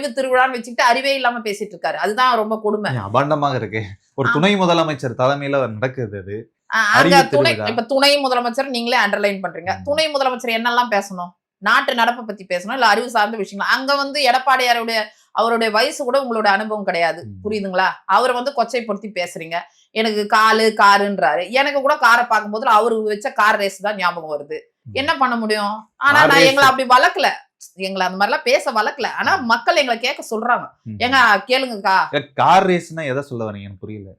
அறிவு திருவிழான்னு வச்சுக்கிட்டு அறிவே இல்லாம பேசிட்டு இருக்காரு. அதுதான் ரொம்ப கொடுமை. அபாண்டமாக இருக்கு. ஒரு துணை முதலமைச்சர் தலைமையில நடக்குது அது. அங்க துணை. இப்ப துணை முதலமைச்சர் நீங்களே அண்டர்லைன் பண்றீங்க. துணை முதலமைச்சர் என்னெல்லாம் பேசணும்? நாட்டு நடப்பை பத்தி பேசணும் இல்ல அறிவு சார்ந்த விஷயங்கள்? அங்க வந்து எடப்பாடியாருடைய அவருடைய வயசு கூட உங்களோட அனுபவம் கிடையாது. புரியுதுங்களா? அவர் வந்து கொச்சைப்படுத்தி பேசுறீங்க. எனக்கு காலு காருன்றாரு. எனக்கு கூட காரை பார்க்கும்போது அவரு வச்ச கார் ரேஸ் தான் ஞாபகம் வருது. என்ன பண்ண முடியும்? ஆனா நான். எங்களை அப்படி வளர்க்கல. எங்களை அந்த மாதிரிலாம் பேச வளர்க்கல. ஆனா மக்கள் எங்களை கேட்க சொல்றாங்க. ஏங்க கேளுங்கக்கா. கார் ரேஸ்னா எதை சொல்ல வரீங்க? எனக்கு புரியல.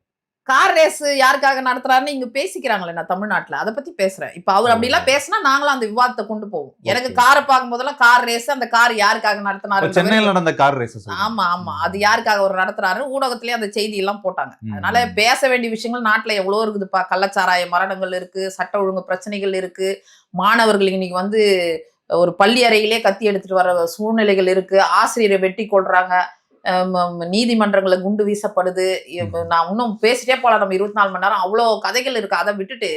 கார் ரேஸ் யாருக்காக நடத்துறாருன்னு இங்க பேசிக்கிறாங்களே நான் தமிழ்நாட்டுல. அதை பத்தி பேசுறேன். இப்ப அவர் அப்படி எல்லாம் பேசினா நாங்களும் அந்த விவாதத்தை கொண்டு போவோம். எனக்கு. காரை பார்க்கும் போதெல்லாம் கார் ரேஸ் அந்த கார் யாருக்காக நடத்தினாரு சென்னையில் நடந்த கார் ரேஸ் ஆமா ஆமா. அது யாருக்காக அவர் நடத்துறாரு ஊடகத்திலேயே அந்த செய்தி எல்லாம் போட்டாங்க. அதனால பேச வேண்டிய விஷயங்கள் நாட்டுல எவ்வளவு இருக்குதுப்பா. கள்ளச்சாராய மரணங்கள் இருக்கு சட்ட ஒழுங்கு பிரச்சனைகள் இருக்கு. மாணவர்கள் இன்னைக்கு வந்து ஒரு பள்ளி அறையிலே கத்தி எடுத்துட்டு வர சூழ்நிலைகள் இருக்கு. ஆசிரியரை வெட்டி கொள்றாங்க நீதிமன்றங்களை குண்டு வீசப்படுது. நான் இன்னும் பேசிட்டே போலாம் நம்ம இருபத்தி நாலு மணி நேரம். அவ்வளோ கதைகள் இருக்கு. அதை விட்டுட்டு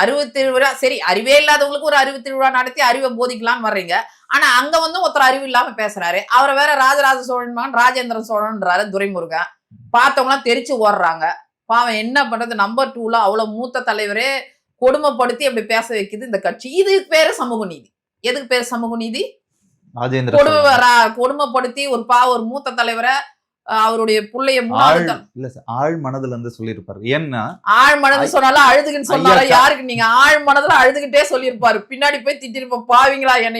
அறிவு திருவிழா சரி அறிவே இல்லாதவங்களுக்கு ஒரு அறிவு திருவிழா நடத்தி அறிவை போதிக்கலாம்னு வர்றீங்க. ஆனா அங்க வந்து ஒருத்தர் அறிவு இல்லாம பேசுறாரு. அவரை வேற ராஜராஜ சோழன் மகன் ராஜேந்திர சோழன்றாரு துரைமுருகன். பார்த்தவங்களாம் தெரிச்சு ஓடுறாங்க. பாவம் என்ன பண்றது? நம்பர் டூல அவ்வளவு மூத்த தலைவரே கொடுமைப்படுத்தி அப்படி பேச வைக்குது இந்த கட்சி. இதுக்கு பேரு சமூக நீதி. எதுக்கு பேரு சமூக நீதி? கொடுமை கொடுமைப்படுத்தி ஒரு பா ஒரு மூத்த தலைவரை அவருடைய புள்ளைய இல்ல சார் ஆழ் மனதுல இருந்து சொல்லியிருப்பாரு. ஏன்னா ஆழ் மனது சொன்னாலும் அழுதுகின்னு சொன்னாலும் யாருக்கு நீங்க ஆழ் மனதுல அழுதுகிட்டே சொல்லியிருப்பாரு. பின்னாடி போய் திட்டிருப்ப பாவீங்களா என்னை